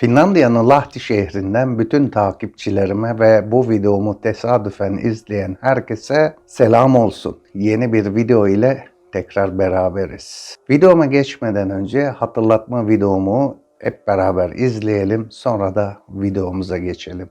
Finlandiya'nın Lahti şehrinden bütün takipçilerime ve bu videomu tesadüfen izleyen herkese selam olsun. Yeni bir video ile tekrar beraberiz. Videoma geçmeden önce hatırlatma videomu hep beraber izleyelim. Sonra da videomuza geçelim.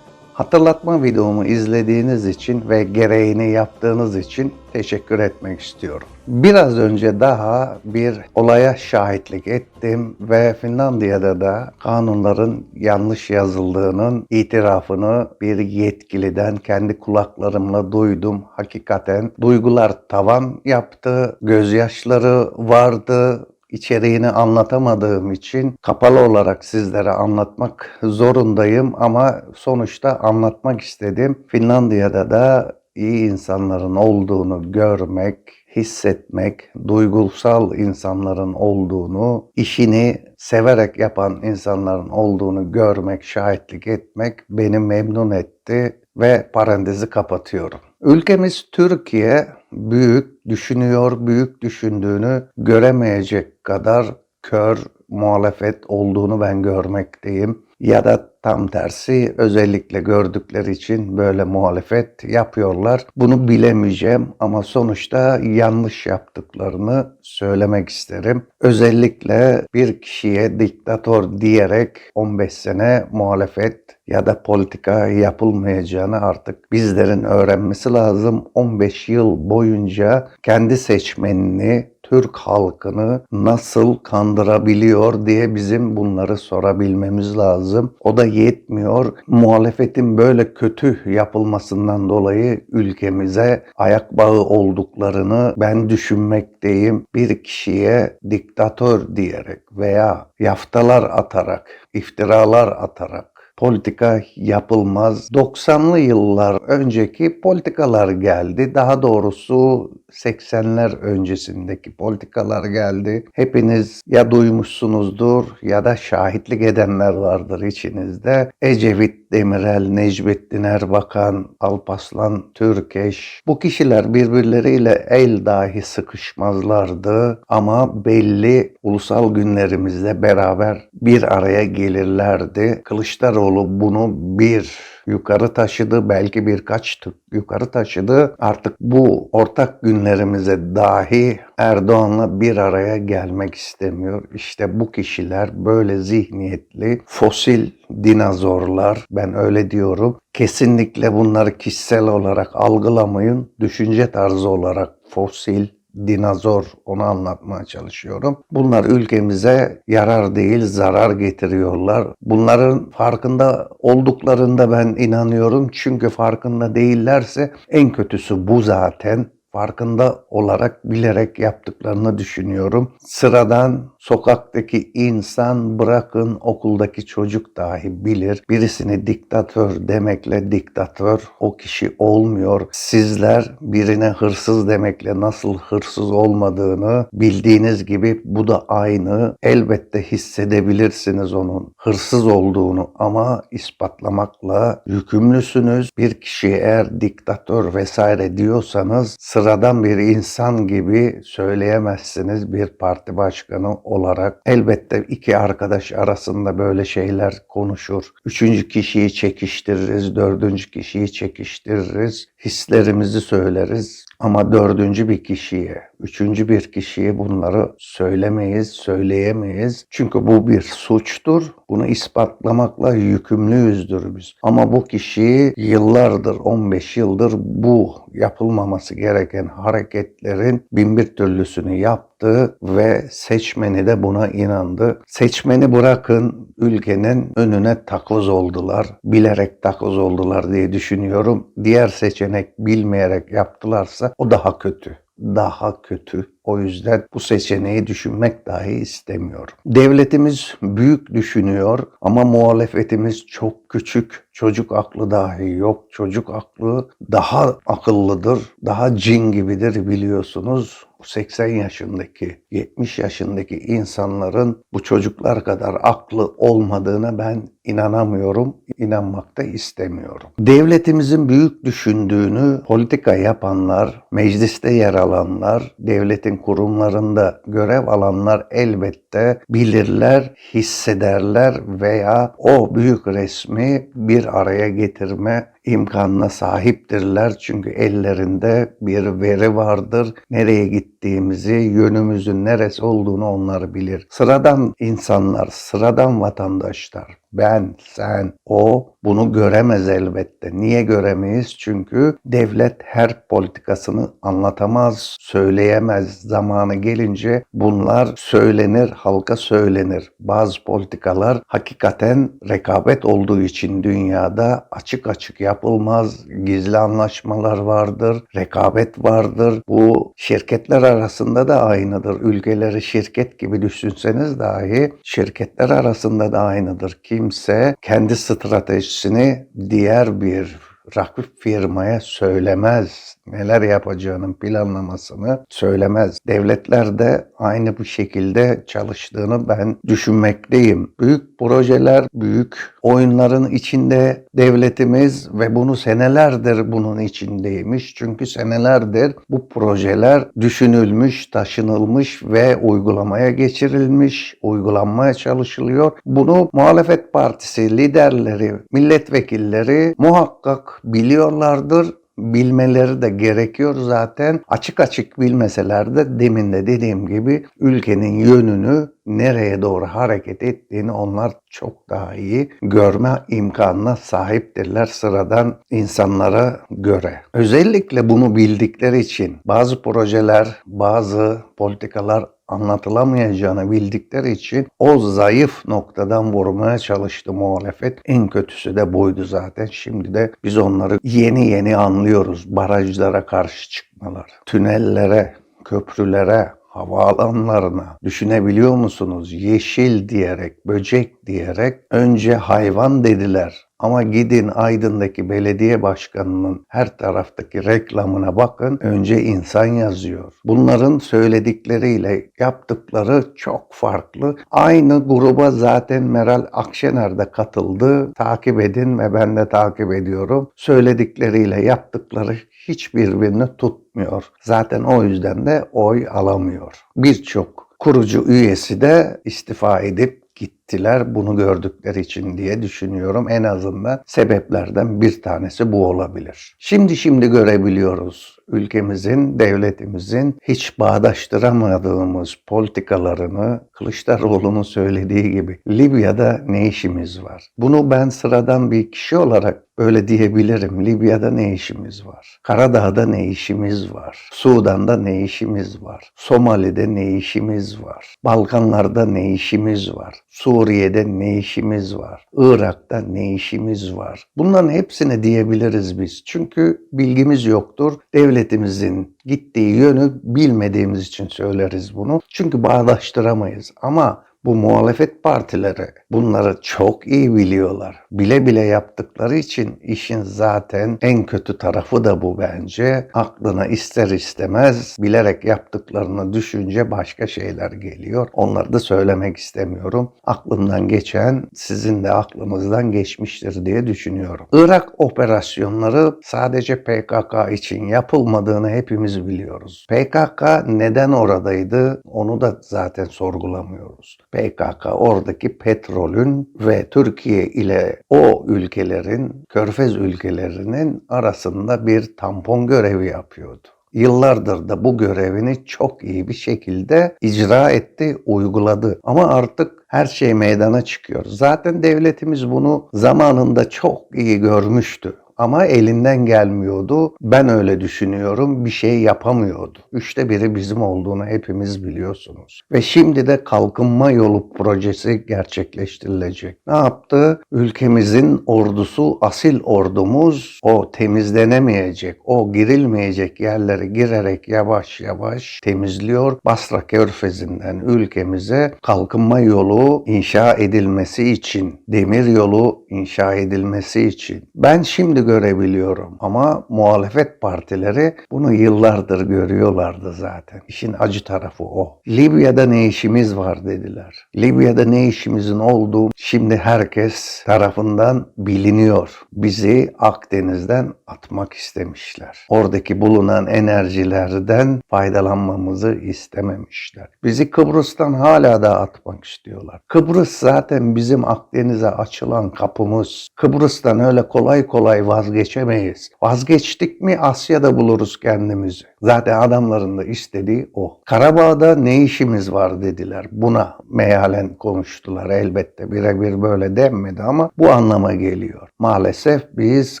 Hatırlatma videomu izlediğiniz için ve gereğini yaptığınız için teşekkür etmek istiyorum. Biraz önce daha bir olaya şahitlik ettim ve Finlandiya'da da kanunların yanlış yazıldığının itirafını bir yetkiliden kendi kulaklarımla duydum. Hakikaten duygular tavan yaptı, gözyaşları vardı, içeriğini anlatamadığım için kapalı olarak sizlere anlatmak zorundayım ama sonuçta anlatmak istedim. Finlandiya'da da iyi insanların olduğunu görmek, hissetmek, duygusal insanların olduğunu, işini severek yapan insanların olduğunu görmek, şahitlik etmek beni memnun etti ve parantezi kapatıyorum. Ülkemiz Türkiye büyük düşünüyor, büyük düşündüğünü göremeyecek kadar kör muhalefet olduğunu ben görmekteyim. Ya da tam tersi özellikle gördükleri için böyle muhalefet yapıyorlar. Bunu bilemeyeceğim ama sonuçta yanlış yaptıklarını söylemek isterim. Özellikle bir kişiye diktatör diyerek 15 sene muhalefet ya da politika yapılmayacağını artık bizlerin öğrenmesi lazım. 15 yıl boyunca kendi seçmenini, Türk halkını nasıl kandırabiliyor diye bizim bunları sorabilmemiz lazım. O da yetmiyor. Muhalefetin böyle kötü yapılmasından dolayı ülkemize ayak bağı olduklarını ben düşünmekteyim. Bir kişiye diktatör diyerek veya yaftalar atarak, iftiralar atarak politika yapılmaz. 90'lı yıllar önceki politikalar geldi. Daha doğrusu 80'ler öncesindeki politikalar geldi. Hepiniz ya duymuşsunuzdur ya da şahitlik edenler vardır içinizde. Ecevit Demirel, Necmettin Erbakan, Alpaslan Türkeş. Bu kişiler birbirleriyle el dahi sıkışmazlardı ama belli ulusal günlerimizde beraber bir araya gelirlerdi. Kılıçdaroğlu bunu bir yukarı taşıdı. Belki birkaç tık yukarı taşıdı. Artık bu ortak günlerimize dahi Erdoğan'la bir araya gelmek istemiyor. İşte bu kişiler böyle zihniyetli fosil dinozorlar ben öyle diyorum. Kesinlikle bunları kişisel olarak algılamayın. Düşünce tarzı olarak fosil dinozor onu anlatmaya çalışıyorum. Bunlar ülkemize yarar değil zarar getiriyorlar. Bunların farkında olduklarında ben inanıyorum. Çünkü farkında değillerse en kötüsü bu zaten farkında olarak bilerek yaptıklarını düşünüyorum. Sıradan sokaktaki insan bırakın okuldaki çocuk dahi bilir. Birisini diktatör demekle diktatör o kişi olmuyor. Sizler birine hırsız demekle nasıl hırsız olmadığını bildiğiniz gibi bu da aynı. Elbette hissedebilirsiniz onun hırsız olduğunu ama ispatlamakla yükümlüsünüz. Bir kişi eğer diktatör vesaire diyorsanız sıradan bir insan gibi söyleyemezsiniz bir parti başkanı olarak. Elbette iki arkadaş arasında böyle şeyler konuşur. Üçüncü kişiyi çekiştiririz, dördüncü kişiyi çekiştiririz. Hislerimizi söyleriz ama dördüncü bir kişiye, üçüncü bir kişiye bunları söylemeyiz, söyleyemeyiz. Çünkü bu bir suçtur. Bunu ispatlamakla yükümlüyüzdür biz. Ama bu kişi yıllardır, 15 yıldır bu yapılmaması gereken hareketlerin binbir türlüsünü yaptı ve seçmeni de buna inandı. Seçmeni bırakın ülkenin önüne takoz oldular. Bilerek takoz oldular diye düşünüyorum. Diğer seçenek bilmeyerek yaptılarsa o daha kötü. daha kötü. O yüzden bu seçeneği düşünmek dahi istemiyorum. Devletimiz büyük düşünüyor ama muhalefetimiz çok küçük. Çocuk aklı dahi yok. Çocuk aklı daha akıllıdır, daha cin gibidir biliyorsunuz. 80 yaşındaki, 70 yaşındaki insanların bu çocuklar kadar aklı olmadığına ben inanamıyorum, inanmak da istemiyorum. Devletimizin büyük düşündüğünü politika yapanlar, mecliste yer alanlar, devletin kurumlarında görev alanlar elbette bilirler, hissederler veya o büyük resmi bir araya getirme imkanına sahiptirler. Çünkü ellerinde bir veri vardır. Nereye gittiğimizi, yönümüzün neresi olduğunu onlar bilir. Sıradan insanlar, sıradan vatandaşlar, ben, sen, o bunu göremez elbette. Niye göremeyiz? Çünkü devlet her politikasını anlatamaz, söyleyemez. Zamanı gelince bunlar söylenir, halka söylenir. Bazı politikalar hakikaten rekabet olduğu için dünyada açık açık yapılmaz. Gizli anlaşmalar vardır, rekabet vardır. Bu şirketler arasında da aynıdır. Ülkeleri şirket gibi düşünseniz dahi şirketler arasında da aynıdır. Kimse kendi stratejisini diğer bir rakip firmaya söylemez. Neler yapacağının planlamasını söylemez. Devletler de aynı bu şekilde çalıştığını ben düşünmekteyim. Büyük projeler, büyük oyunların içinde devletimiz ve bunu senelerdir bunun içindeymiş. Çünkü senelerdir bu projeler düşünülmüş, taşınılmış ve uygulamaya geçirilmiş, uygulanmaya çalışılıyor. Bunu muhalefet partisi liderleri, milletvekilleri muhakkak biliyorlardır bilmeleri de gerekiyor zaten. Açık açık bilmeseler de demin de dediğim gibi ülkenin yönünü nereye doğru hareket ettiğini onlar çok daha iyi görme imkanına sahiptirler sıradan insanlara göre. Özellikle bunu bildikleri için bazı projeler, bazı politikalar anlatılamayacağını bildikleri için o zayıf noktadan vurmaya çalıştı muhalefet. En kötüsü de buydu zaten. Şimdi de biz onları yeni yeni anlıyoruz. Barajlara karşı çıkmalar, tünellere, köprülere, havaalanlarına düşünebiliyor musunuz? Yeşil diyerek, böcek diyerek önce hayvan dediler. Ama gidin Aydın'daki belediye başkanının her taraftaki reklamına bakın. Önce insan yazıyor. Bunların söyledikleriyle yaptıkları çok farklı. Aynı gruba zaten Meral Akşener de katıldı. Takip edin ve ben de takip ediyorum. Söyledikleriyle yaptıkları hiçbirbirini tutmuyor. Zaten o yüzden de oy alamıyor. Birçok kurucu üyesi de istifa edip gittiler bunu gördükleri için diye düşünüyorum. En azından sebeplerden bir tanesi bu olabilir. Şimdi şimdi görebiliyoruz ülkemizin, devletimizin hiç bağdaştıramadığımız politikalarını Kılıçdaroğlu'nun söylediği gibi Libya'da ne işimiz var? Bunu ben sıradan bir kişi olarak Öyle diyebilirim. Libya'da ne işimiz var? Karadağ'da ne işimiz var? Sudan'da ne işimiz var? Somali'de ne işimiz var? Balkanlarda ne işimiz var? Suriye'de ne işimiz var? Irak'ta ne işimiz var? Bunların hepsini diyebiliriz biz. Çünkü bilgimiz yoktur. Devletimizin gittiği yönü bilmediğimiz için söyleriz bunu. Çünkü bağdaştıramayız. Ama bu muhalefet partileri bunları çok iyi biliyorlar. Bile bile yaptıkları için işin zaten en kötü tarafı da bu bence. Aklına ister istemez bilerek yaptıklarını düşünce başka şeyler geliyor. Onları da söylemek istemiyorum. Aklımdan geçen sizin de aklınızdan geçmiştir diye düşünüyorum. Irak operasyonları sadece PKK için yapılmadığını hepimiz biliyoruz. PKK neden oradaydı onu da zaten sorgulamıyoruz. PKK oradaki petrolün ve Türkiye ile o ülkelerin, körfez ülkelerinin arasında bir tampon görevi yapıyordu. Yıllardır da bu görevini çok iyi bir şekilde icra etti, uyguladı. Ama artık her şey meydana çıkıyor. Zaten devletimiz bunu zamanında çok iyi görmüştü. Ama elinden gelmiyordu. Ben öyle düşünüyorum. Bir şey yapamıyordu. Üçte biri bizim olduğunu hepimiz biliyorsunuz. Ve şimdi de kalkınma yolu projesi gerçekleştirilecek. Ne yaptı? Ülkemizin ordusu, asil ordumuz o temizlenemeyecek, o girilmeyecek yerleri girerek yavaş yavaş temizliyor. Basra Körfezi'nden ülkemize kalkınma yolu inşa edilmesi için, demir yolu inşa edilmesi için. Ben şimdi görebiliyorum ama muhalefet partileri bunu yıllardır görüyorlardı zaten. İşin acı tarafı o. Libya'da ne işimiz var dediler. Libya'da ne işimizin olduğu şimdi herkes tarafından biliniyor. Bizi Akdeniz'den atmak istemişler. Oradaki bulunan enerjilerden faydalanmamızı istememişler. Bizi Kıbrıs'tan hala da atmak istiyorlar. Kıbrıs zaten bizim Akdeniz'e açılan kapımız. Kıbrıs'tan öyle kolay kolay vazgeçemeyiz. Vazgeçtik mi Asya'da buluruz kendimizi. Zaten adamların da istediği o. Karabağ'da ne işimiz var dediler. Buna mealen konuştular elbette. Birebir böyle denmedi ama bu anlama geliyor. Maalesef biz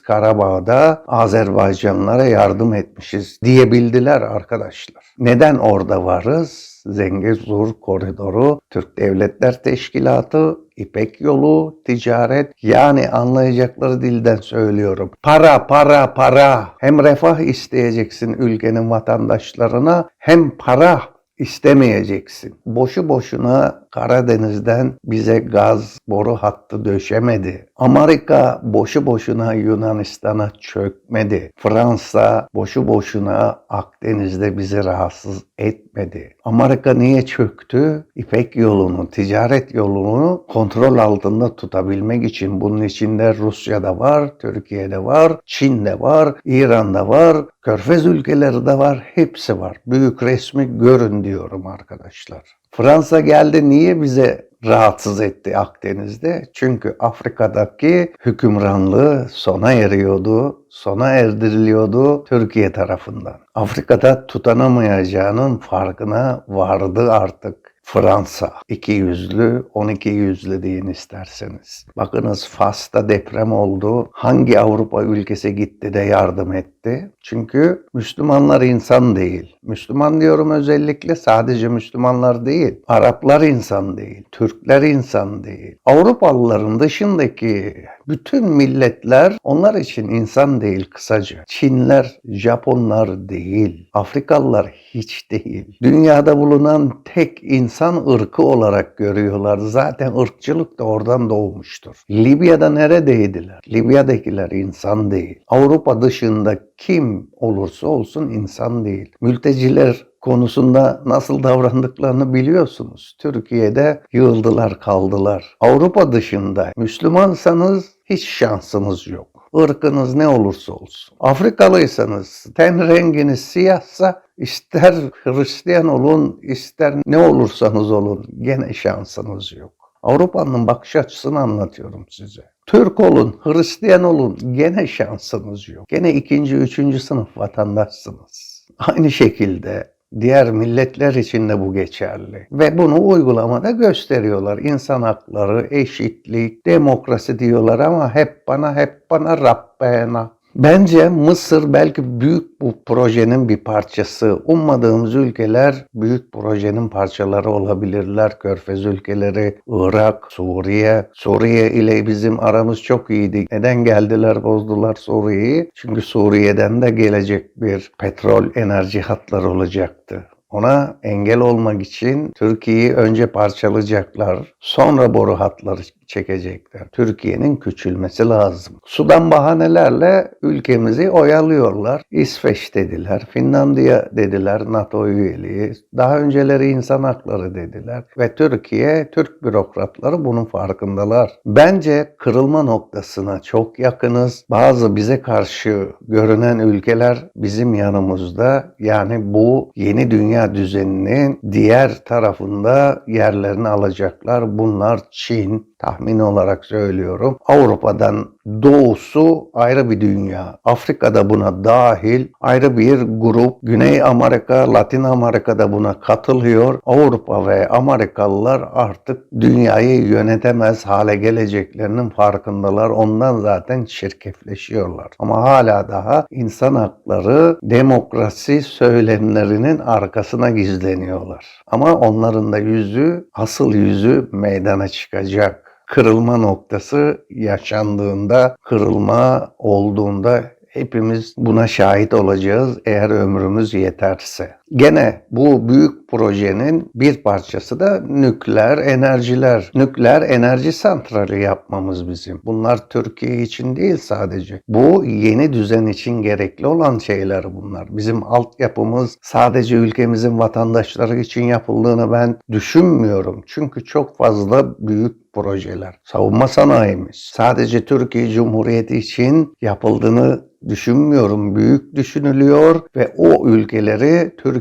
Karabağ'da Azerbaycanlara yardım etmişiz diyebildiler arkadaşlar. Neden orada varız? Zengezur Koridoru, Türk Devletler Teşkilatı, İpek Yolu, ticaret yani anlayacakları dilden söylüyorum. Para, para, para. Hem refah isteyeceksin ülkenin vatandaşlarına hem para istemeyeceksin. Boşu boşuna Karadeniz'den bize gaz boru hattı döşemedi. Amerika boşu boşuna Yunanistan'a çökmedi. Fransa boşu boşuna Akdeniz'de bizi rahatsız etmedi. Amerika niye çöktü? İpek yolunu, ticaret yolunu kontrol altında tutabilmek için. Bunun içinde Rusya'da var, Türkiye'de var, Çin'de var, İran'da var, Körfez ülkeleri de var, hepsi var. Büyük resmi görün diyorum arkadaşlar. Fransa geldi niye bize rahatsız etti Akdeniz'de? Çünkü Afrika'daki hükümranlığı sona eriyordu, sona erdiriliyordu Türkiye tarafından. Afrika'da tutanamayacağının farkına vardı artık. Fransa. iki yüzlü, 12 yüzlü deyin isterseniz. Bakınız Fas'ta deprem oldu. Hangi Avrupa ülkesi gitti de yardım etti? Çünkü Müslümanlar insan değil. Müslüman diyorum özellikle sadece Müslümanlar değil. Araplar insan değil. Türkler insan değil. Avrupalıların dışındaki bütün milletler onlar için insan değil kısaca. Çinler, Japonlar değil. Afrikalılar hiç değil. Dünyada bulunan tek insan ırkı olarak görüyorlar. Zaten ırkçılık da oradan doğmuştur. Libya'da neredeydiler? Libya'dakiler insan değil. Avrupa dışında kim olursa olsun insan değil. Mülteciler konusunda nasıl davrandıklarını biliyorsunuz. Türkiye'de yığıldılar kaldılar. Avrupa dışında Müslümansanız hiç şansınız yok. Irkınız ne olursa olsun. Afrikalıysanız ten renginiz siyahsa ister Hristiyan olun ister ne olursanız olun gene şansınız yok. Avrupa'nın bakış açısını anlatıyorum size. Türk olun, Hristiyan olun gene şansınız yok. Gene ikinci, üçüncü sınıf vatandaşsınız. Aynı şekilde Diğer milletler için de bu geçerli. Ve bunu uygulamada gösteriyorlar. İnsan hakları, eşitlik, demokrasi diyorlar ama hep bana, hep bana, Rabbena. Bence Mısır belki büyük bu projenin bir parçası. Ummadığımız ülkeler büyük projenin parçaları olabilirler. Körfez ülkeleri, Irak, Suriye. Suriye ile bizim aramız çok iyiydi. Neden geldiler bozdular Suriye'yi? Çünkü Suriye'den de gelecek bir petrol enerji hatları olacaktı. Ona engel olmak için Türkiye'yi önce parçalayacaklar. Sonra boru hatları çekecekler. Türkiye'nin küçülmesi lazım. Sudan bahanelerle ülkemizi oyalıyorlar. İsveç dediler, Finlandiya dediler NATO üyeliği. Daha önceleri insan hakları dediler. Ve Türkiye, Türk bürokratları bunun farkındalar. Bence kırılma noktasına çok yakınız. Bazı bize karşı görünen ülkeler bizim yanımızda. Yani bu yeni dünya düzeninin diğer tarafında yerlerini alacaklar. Bunlar Çin, tahmin olarak söylüyorum. Avrupa'dan doğusu ayrı bir dünya. Afrika'da buna dahil ayrı bir grup. Güney Amerika, Latin Amerika'da buna katılıyor. Avrupa ve Amerikalılar artık dünyayı yönetemez hale geleceklerinin farkındalar. Ondan zaten çirkefleşiyorlar. Ama hala daha insan hakları, demokrasi söylemlerinin arkasına gizleniyorlar. Ama onların da yüzü, asıl yüzü meydana çıkacak kırılma noktası yaşandığında, kırılma olduğunda hepimiz buna şahit olacağız eğer ömrümüz yeterse. Gene bu büyük projenin bir parçası da nükleer enerjiler. Nükleer enerji santrali yapmamız bizim. Bunlar Türkiye için değil sadece. Bu yeni düzen için gerekli olan şeyler bunlar. Bizim altyapımız sadece ülkemizin vatandaşları için yapıldığını ben düşünmüyorum. Çünkü çok fazla büyük projeler. Savunma sanayimiz sadece Türkiye Cumhuriyeti için yapıldığını düşünmüyorum. Büyük düşünülüyor ve o ülkeleri Türkiye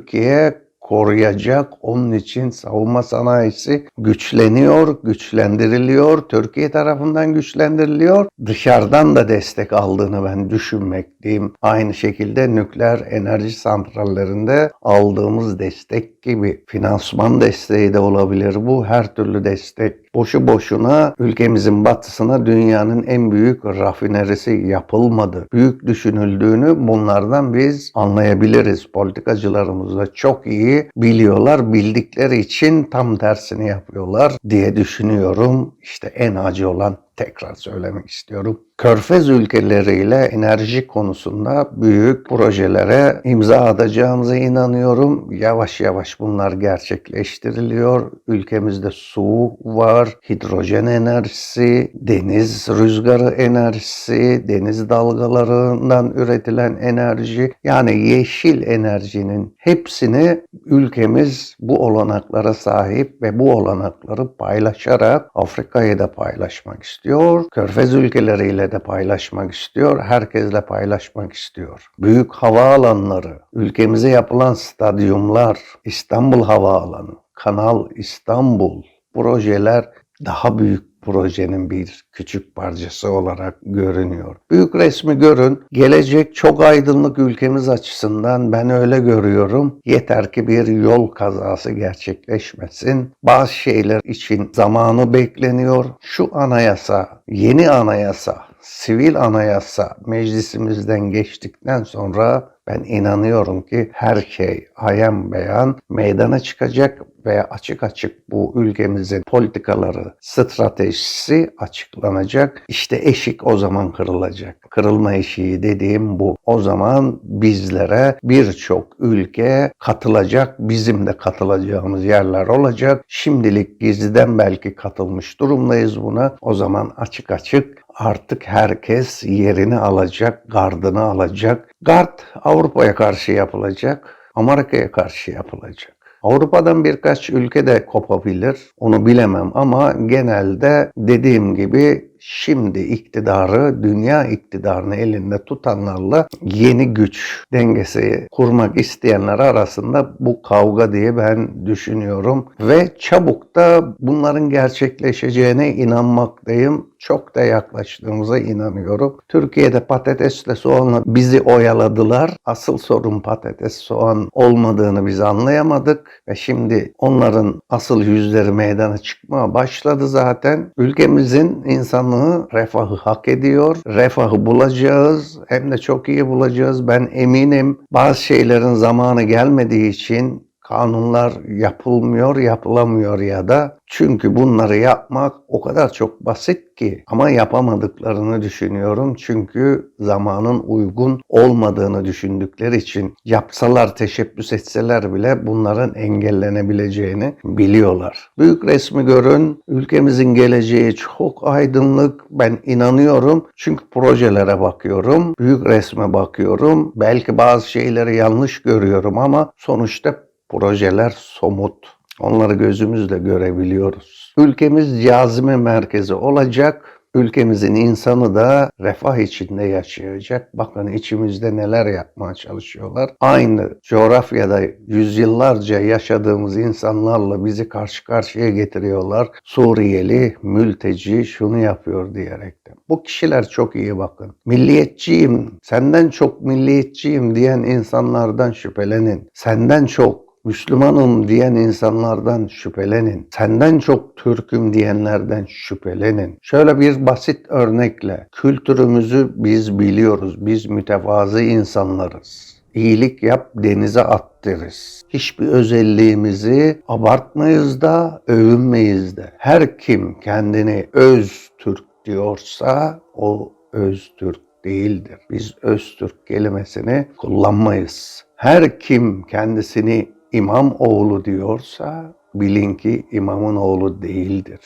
koruyacak. Onun için savunma sanayisi güçleniyor, güçlendiriliyor. Türkiye tarafından güçlendiriliyor. Dışarıdan da destek aldığını ben düşünmekteyim. Aynı şekilde nükleer enerji santrallerinde aldığımız destek gibi finansman desteği de olabilir bu. Her türlü destek. Boşu boşuna ülkemizin batısına dünyanın en büyük rafinerisi yapılmadı. Büyük düşünüldüğünü bunlardan biz anlayabiliriz. Politikacılarımız da çok iyi biliyorlar. Bildikleri için tam tersini yapıyorlar diye düşünüyorum. İşte en acı olan tekrar söylemek istiyorum. Körfez ülkeleriyle enerji konusunda büyük projelere imza atacağımıza inanıyorum. Yavaş yavaş bunlar gerçekleştiriliyor. Ülkemizde su var, hidrojen enerjisi, deniz rüzgarı enerjisi, deniz dalgalarından üretilen enerji yani yeşil enerjinin hepsini ülkemiz bu olanaklara sahip ve bu olanakları paylaşarak Afrika'yı da paylaşmak istiyor. Körfez ülkeleriyle de paylaşmak istiyor. Herkesle paylaşmak istiyor. Büyük havaalanları, ülkemize yapılan stadyumlar, İstanbul Havaalanı, Kanal İstanbul projeler daha büyük projenin bir küçük parçası olarak görünüyor. Büyük resmi görün. Gelecek çok aydınlık ülkemiz açısından ben öyle görüyorum. Yeter ki bir yol kazası gerçekleşmesin. Bazı şeyler için zamanı bekleniyor. Şu anayasa, yeni anayasa, sivil anayasa meclisimizden geçtikten sonra ben inanıyorum ki her şey ayan beyan meydana çıkacak ve açık açık bu ülkemizin politikaları, stratejisi açıklanacak. İşte eşik o zaman kırılacak. Kırılma eşiği dediğim bu. O zaman bizlere birçok ülke katılacak. Bizim de katılacağımız yerler olacak. Şimdilik gizliden belki katılmış durumdayız buna. O zaman açık açık artık herkes yerini alacak, gardını alacak. Gard Avrupa'ya karşı yapılacak, Amerika'ya karşı yapılacak. Avrupa'dan birkaç ülke de kopabilir. Onu bilemem ama genelde dediğim gibi şimdi iktidarı, dünya iktidarını elinde tutanlarla yeni güç dengesi kurmak isteyenler arasında bu kavga diye ben düşünüyorum. Ve çabuk da bunların gerçekleşeceğine inanmaktayım. Çok da yaklaştığımıza inanıyorum. Türkiye'de patatesle soğanla bizi oyaladılar. Asıl sorun patates soğan olmadığını biz anlayamadık. Ve şimdi onların asıl yüzleri meydana çıkmaya başladı zaten. Ülkemizin insanlığı refahı hak ediyor. Refahı bulacağız. Hem de çok iyi bulacağız. Ben eminim bazı şeylerin zamanı gelmediği için kanunlar yapılmıyor, yapılamıyor ya da çünkü bunları yapmak o kadar çok basit ki ama yapamadıklarını düşünüyorum. Çünkü zamanın uygun olmadığını düşündükleri için yapsalar, teşebbüs etseler bile bunların engellenebileceğini biliyorlar. Büyük resmi görün. Ülkemizin geleceği çok aydınlık. Ben inanıyorum. Çünkü projelere bakıyorum. Büyük resme bakıyorum. Belki bazı şeyleri yanlış görüyorum ama sonuçta projeler somut. Onları gözümüzle görebiliyoruz. Ülkemiz cazime merkezi olacak. ülkemizin insanı da refah içinde yaşayacak. Bakın içimizde neler yapmaya çalışıyorlar. Aynı coğrafyada yüzyıllarca yaşadığımız insanlarla bizi karşı karşıya getiriyorlar. Suriyeli, mülteci şunu yapıyor diyerekten. Bu kişiler çok iyi bakın. Milliyetçiyim, senden çok milliyetçiyim diyen insanlardan şüphelenin. Senden çok Müslümanım diyen insanlardan şüphelenin. Senden çok Türk'üm diyenlerden şüphelenin. Şöyle bir basit örnekle kültürümüzü biz biliyoruz. Biz mütevazı insanlarız. İyilik yap denize at deriz. Hiçbir özelliğimizi abartmayız da övünmeyiz de. Her kim kendini öz Türk diyorsa o öz Türk değildir. Biz Öztürk kelimesini kullanmayız. Her kim kendisini imam oğlu diyorsa bilin ki imamın oğlu değildir.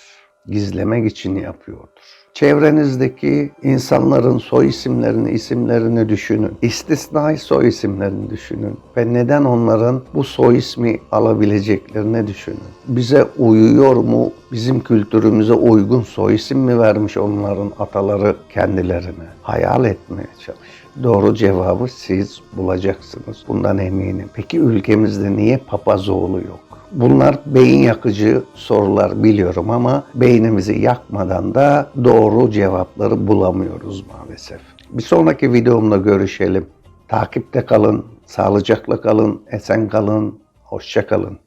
Gizlemek için yapıyordur. Çevrenizdeki insanların soy isimlerini, isimlerini düşünün. İstisnai soy isimlerini düşünün. Ve neden onların bu soy ismi alabileceklerini düşünün. Bize uyuyor mu, bizim kültürümüze uygun soy isim mi vermiş onların ataları kendilerine? Hayal etmeye çalış. Doğru cevabı siz bulacaksınız. Bundan eminim. Peki ülkemizde niye papazoğlu yok? Bunlar beyin yakıcı sorular biliyorum ama beynimizi yakmadan da doğru cevapları bulamıyoruz maalesef. Bir sonraki videomda görüşelim. Takipte kalın, sağlıcakla kalın, esen kalın, hoşça kalın.